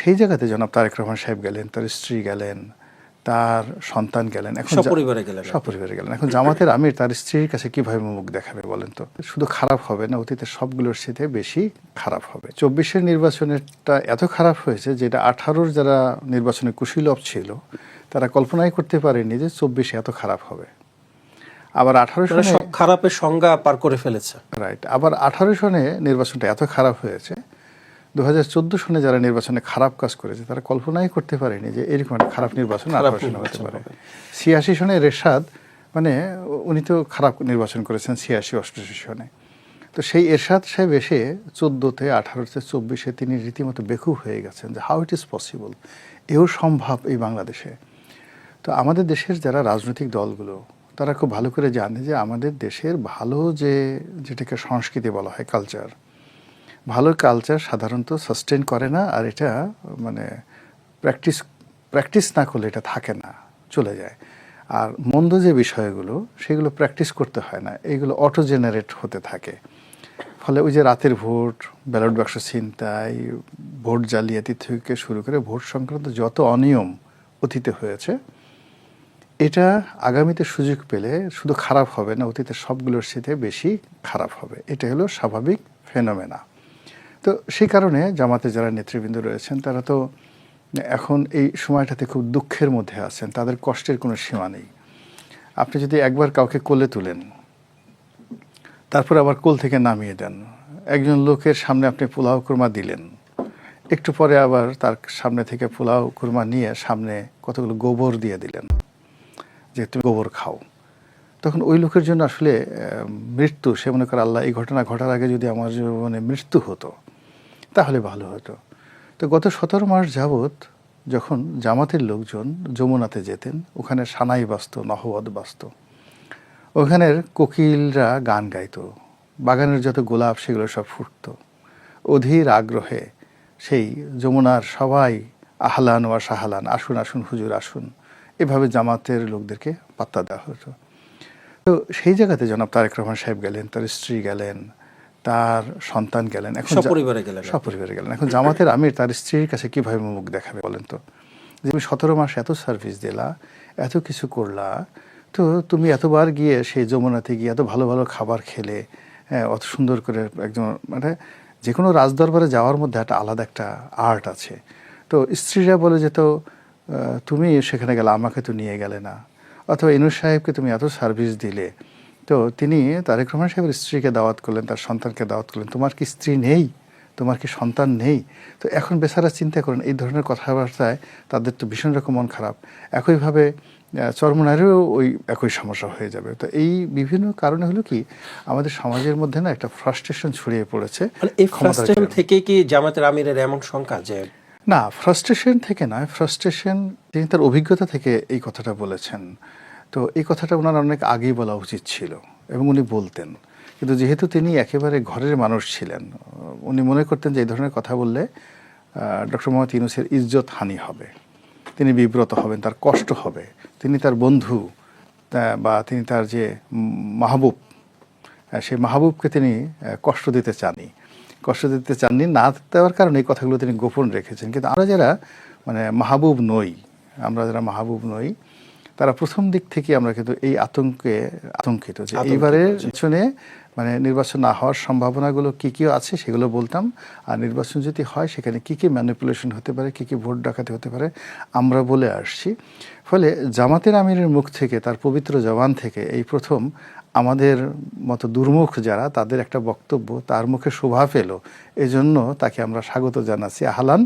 সেই জায়গাতে জনাব তারেক রহমান সাহেব গেলেন তার স্ত্রী গেলেন তার সন্তান গেলেন এখন সপরিবারে গেলেন। সপরিবারে গেলেন। এখন জামাতের আমির তার স্ত্রীর কাছে কীভাবে মুখ দেখাবে বলেন তো? শুধু খারাপ হবে না অতীতের সবগুলোর সাথে বেশি খারাপ হবে। চব্বিশের নির্বাচনেরটা এত খারাপ হয়েছে যেটা আঠারোর যারা নির্বাচনে কুশীলভ ছিল তারা কল্পনাই করতে পারেনি যে চব্বিশে এত খারাপ হবে। আবার আঠারো সনে খারাপের সংজ্ঞা পার করে ফেলেছে। রাইট আবার আঠারো সনে নির্বাচনটা এত খারাপ হয়েছে দু হাজার চোদ্দ সনে যারা নির্বাচনে খারাপ কাজ করেছে তারা কল্পনাই করতে পারেনি যে এরকম একটা খারাপ নির্বাচন আঠারো সনে হতে পারে। ছিয়াশি সনে এরশাদ মানে উনি তো খারাপ নির্বাচন করেছেন ছিয়াশি অষ্টআশি সনে। তো সেই এরশাদ সাহেব এসে চোদ্দোতে আঠারোতে চব্বিশে তিনি রীতিমতো বেকুব হয়ে গেছেন যে হাউ ইট ইজ পসিবল এও সম্ভব এই বাংলাদেশে। তো আমাদের দেশের যারা রাজনৈতিক দলগুলো তারা খুব ভালো করে জানে যে আমাদের দেশের ভালো যে যেটাকে সংস্কৃতি বলা হয় কালচার ভালো কালচার সাধারণত সাস্টেন করে না আর এটা মানে প্র্যাকটিস প্র্যাকটিস না করলে এটা থাকে না, চলে যায়। আর মন্দ যে বিষয়গুলো, সেগুলো প্র্যাকটিস করতে হয় না এইগুলো অটো জেনারেট হতে থাকে। ফলে ওই যে রাতের ভোট ব্যালট বাক্স ছিনতাই, ভোট জালিয়াতি থেকে শুরু করে ভোট সংক্রান্ত যত অনিয়ম অতীতে হয়েছে, এটা আগামীতে সুযোগ পেলে শুধু খারাপ হবে না, অতীতের সবগুলোর সাথে বেশি খারাপ হবে। এটা হলো স্বাভাবিক ফেনোমেনা তো সেই কারণে জামাতে যারা নেতৃবৃন্দ রয়েছেন, তারা তো এখন এই সময়টাতে খুব দুঃখের মধ্যে আছেন, তাদের কষ্টের কোনো সীমা নেই। আপনি যদি একবার কাউকে কোলে তুলেন, তারপর আবার কোল থেকে নামিয়ে দেন, একজন লোকের সামনে আপনি পোলাও কুরমা দিলেন, একটু পরে আবার তার সামনে থেকে পোলাও কুরমা নিয়ে সামনে কতগুলো গোবর দিয়ে দিলেন, যে তুমি গোবর খাও। তখন ওই লোকের জন্য আসলে মৃত্যু, সে মনে করে আল্লাহ, এই ঘটনা ঘটার আগে যদি আমার জীবনে মৃত্যু হতো, তাহলে ভালো হতো। তো গত সতেরো মাস যাবৎ যখন জামাতের লোকজন যমুনাতে যেতেন, ওখানে সানাই বাজত নহবত বাজত ওখানের কোকিলরা গান গাইত, বাগানের যত গোলাপ সেগুলো সব ফুটতো। অধীর আগ্রহে সেই যমুনার সবাই আহলান ওয়া সাহালান আসুন আসুন, হুজুর, আসুন, এভাবে জামাতের লোকদেরকে পাত্তা দেওয়া হতো। তো সেই জায়গাতে জনাব তারেক রহমান সাহেব গেলেন তার স্ত্রী গেলেন তার সন্তান গেলেন। এখন সপরিবারে গেলেন। সপরিবারে গেলেন। এখন জামাতের আমির তার স্ত্রীর কাছে কীভাবে মুখ দেখাবে বলেন তো? যে তুমি সতেরো মাস এত সার্ভিস দিলা এত কিছু করলা তো তুমি এতবার গিয়ে সেই যমুনাতে গিয়ে এত ভালো ভালো খাবার খেলে হ্যাঁ, অত সুন্দর করে একজন মানে যে কোনো রাজদরবারে যাওয়ার মধ্যে একটা আলাদা একটা আর্ট আছে। তো স্ত্রীরা বলে যে তো তুমি সেখানে গেলে আমাকে তো নিয়ে গেলে না। অথবা ইনুস সাহেবকে তুমি এত সার্ভিস দিলে তো তিনি তারেক রহমান সাহেবের স্ত্রীকে দাওয়াত করলেন তার সন্তানকে দাওয়াত করলেন। তোমার কি স্ত্রী নেই? তোমার কি সন্তান নেই? তো এখন বেচারা চিন্তা করেন এই ধরনের কথাবার্তায় তাদের তো ভীষণ রকম মন খারাপ। একইভাবে চরমনারেও ওই একই সমস্যা হয়ে যাবে। তো এই বিভিন্ন কারণে হলো কি আমাদের সমাজের মধ্যে না একটা ফ্রাস্ট্রেশন ছড়িয়ে পড়েছে মানে এই ফ্রাস্ট্রেশন থেকে কি জামাতের আমিরের এমন শঙ্কা যে না ফ্রাস্ট্রেশন থেকে নয় ফ্রাস্ট্রেশন তিনি তার অভিজ্ঞতা থেকে এই কথাটা বলেছেন। তো এই কথাটা ওনার অনেক আগেই বলা উচিত ছিল এবং উনি বলতেন। কিন্তু যেহেতু তিনি একেবারে ঘরের মানুষ ছিলেন, উনি মনে করতেন যে এই ধরনের কথা বললে ডক্টর মোহাম্মদ ইউনুসের ইজ্জত হানি হবে। তিনি বিব্রত হবেন, তার কষ্ট হবে। তিনি তার বন্ধু বা তিনি তার যে মাহবুব সেই মাহবুবকে তিনি কষ্ট দিতে চাননি। কষ্ট দিতে চাননি না দেওয়ার কারণে এই কথাগুলো তিনি গোপন রেখেছেন। কিন্তু আমরা যারা মানে মাহবুব নই আমরা যারা মাহবুব নই তারা প্রথম দিক থেকে আমরা কিন্তু এই আতঙ্কে আতঙ্কিত যে এইবারের পিছনে মানে নির্বাচন না হওয়ার সম্ভাবনাগুলো কি কি আছে সেগুলো বলতাম। আর নির্বাচন যদি হয়, সেখানে কি কি ম্যানিপুলেশন হতে পারে, কি কি ভোট ডাকাতি হতে পারে, আমরা বলে আসছি। ফলে জামাতের আমিরের মুখ থেকে, তার পবিত্র জবান থেকে এই প্রথম আমাদের মতো দুর্মুখ যারা, তাদের একটা বক্তব্য তার মুখে শোভা পেল। এজন্য তাকে আমরা স্বাগত জানাচ্ছি। আহলান